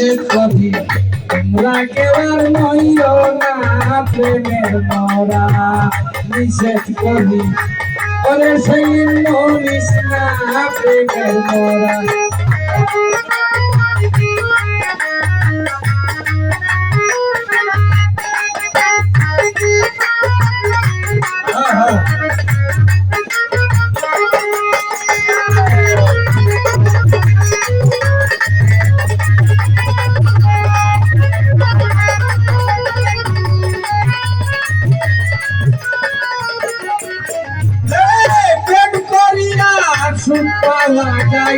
নিষেধ করি তোমরা আর নইও না, প্রেমের মরা। নিষেধ করি। ওরে সেই মরিস না, প্রেমের মরা। সুখ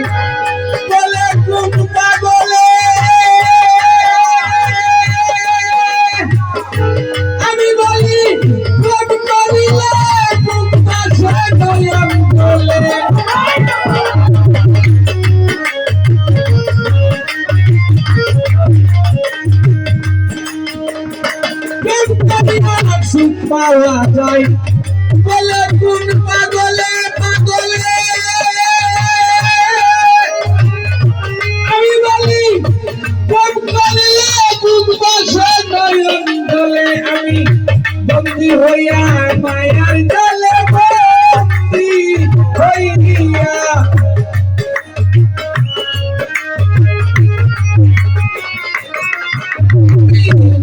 বলে কোন পাগলে আমি বলি, প্রেম করিলে কোন পাশে নয়ন বলে। সুখ পাওয়া যায়। বলে কোন পাগলে নয়ন দলে আমি বন্দি হইয়া মায়ার জলে বন্দি হইয়া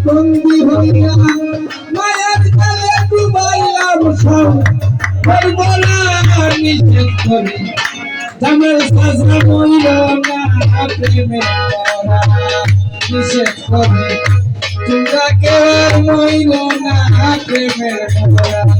বন্দি হইয়া মায়ার জলে ডুবাইলাম সব করব না নিষেধ করি জামের সাজা মইল না প্রেমের করা নিষেধ করি তোমরা কেউ মইল না প্রেমের করা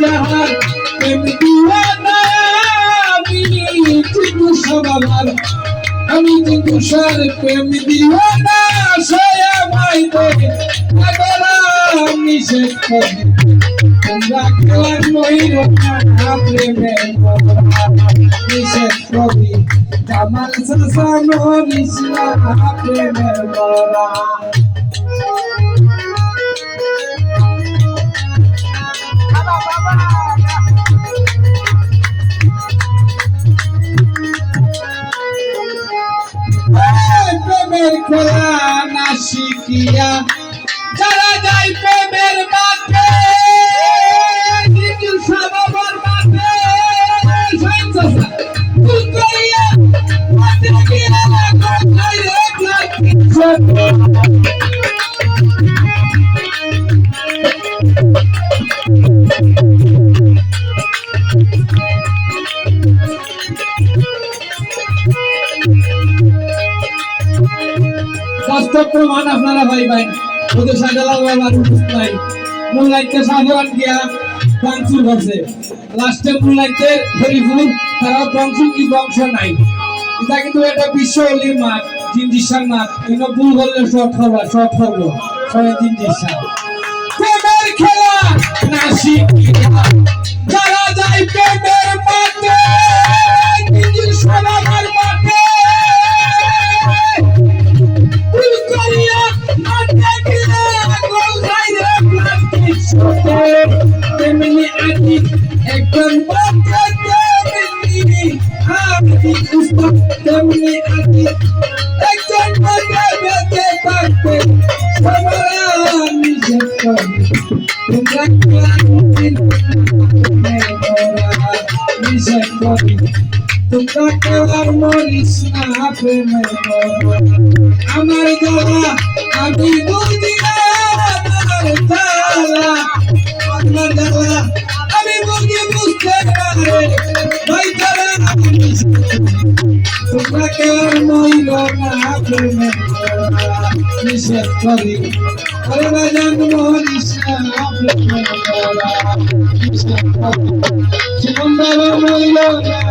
আমি যাহার প্রেম দিওয়ানা আমি কিন্তু সবার আমি কিন্তু সার প্রেম দিওয়ানা সে আমায় দেবে আগরা নিষেধ করি। তোমরা কেলার মহির না প্রেমের নিষেধ করি। জামাল সাসানো নিশলা প্রেমের বরা প্রেমের খেলা না শিখিয়া যারা যায় প্রেমের মাঠে কিন্তু সবার মাঠে সঞ্চসা বাস্তব প্রমাণ আপনারা পাইবেন ওদের সাজালাল বাবার নাই। মূল লাইনতে সাধারণ গিয়া বাংসুর করছে। লাস্টে মূল লাইনতে হরিপুর তারা বংশ কি বংশ নাই। এটা কিন্তু একটা বিশ্ব অলির মাঠ জিন্দিসার মাঠ। এগুলো ভুল করলে শর্ট হবা শর্ট হব সবাই জিন্দিসা প্রেমের খেলা না শিখিয়া যারা যায় প্রেমের মাঠে যদি পুস্তক তেমনি আদি একজন মাকে বেঁচে করে তোমরা আর মরিস না প্রেমে আমার গলা আমি বুঝি না তোমরা কেউ আর মরিল না প্রেমে নিষেধ করি আরে বাজান মরিস না প্রেমে নিষেধ করি জীবন বাবা মরিল না